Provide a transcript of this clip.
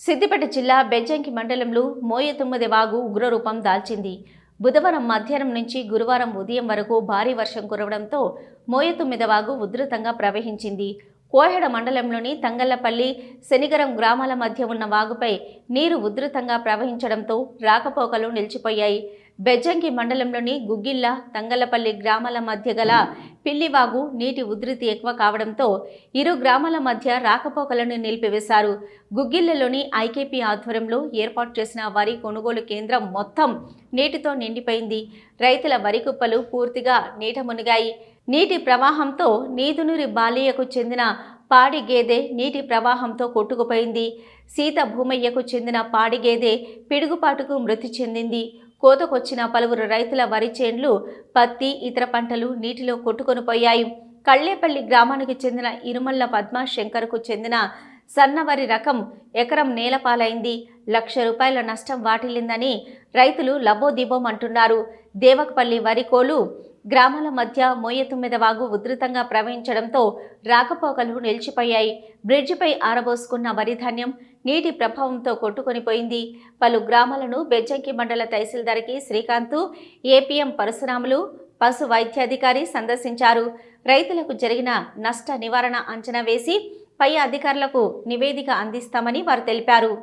సిద్దిపేట జిల్లా బెజ్జంకి మండలంలో మోయ తొమ్మిది వాగు ఉగ్రరూపం దాల్చింది. బుధవారం మధ్యాహ్నం నుంచి గురువారం ఉదయం వరకు భారీ వర్షం కురవడంతో మోయ తొమ్మిది వాగు ఉధృతంగా ప్రవహించింది. కోహెడ మండలంలోని తంగళ్ళపల్లి శనిగరం గ్రామాల మధ్య ఉన్న వాగుపై నీరు ఉధృతంగా ప్రవహించడంతో రాకపోకలు నిలిచిపోయాయి. బెజ్జంకి మండలంలోని గుగ్గిళ్ళ తంగలపల్లి గ్రామాల మధ్య గల పిల్లివాగు నీటి ఉధృతి ఎక్కువ కావడంతో ఇరు గ్రామాల మధ్య రాకపోకలను నిలిపివేశారు. గుగ్గిళ్ళలోని ఐకేపీ ఆధ్వర్యంలో ఏర్పాటు చేసిన వరి కొనుగోలు కేంద్రం మొత్తం నీటితో నిండిపోయింది. రైతుల వరి కుప్పలు పూర్తిగా నీట మునిగాయి. నీటి ప్రవాహంతో నీదునూరి బాలియకు చెందిన పాడి గేదె నీటి ప్రవాహంతో కొట్టుకుపోయింది. సీత భూమయ్యకు చెందిన పాడి గేదె పిడుగుపాటుకు మృతి చెందింది. కోతకొచ్చిన పలువురు రైతుల వరి చేన్లు పత్తి ఇతర పంటలు నీటిలో కొట్టుకొని పోయాయి. కళ్ళేపల్లి గ్రామానికి చెందిన ఇరుమల్ల పద్మ శంకర్కు చెందిన సన్నవరి రకం ఎకరం నేలపాలైంది. లక్ష రూపాయల నష్టం వాటిల్లిందని రైతులు లబోదిబోమంటున్నారు. దేవకపల్లి వరికోలు గ్రామాల మధ్య మోయతుమ్మిద వాగు ఉధృతంగా ప్రవహించడంతో రాకపోకలు నిలిచిపోయాయి. బ్రిడ్జిపై ఆరబోసుకున్న వరిధాన్యం నీటి ప్రభావంతో కొట్టుకొనిపోయింది. పలు గ్రామాలను బెజ్జంకి మండల తహసీల్దార్కి శ్రీకాంత్ ఏపీఎం పరశురాములు పశు వైద్యాధికారి సందర్శించారు. రైతులకు జరిగిన నష్ట నివారణ అంచనా వేసి పై అధికారులకు నివేదిక అందిస్తామని వారు తెలిపారు.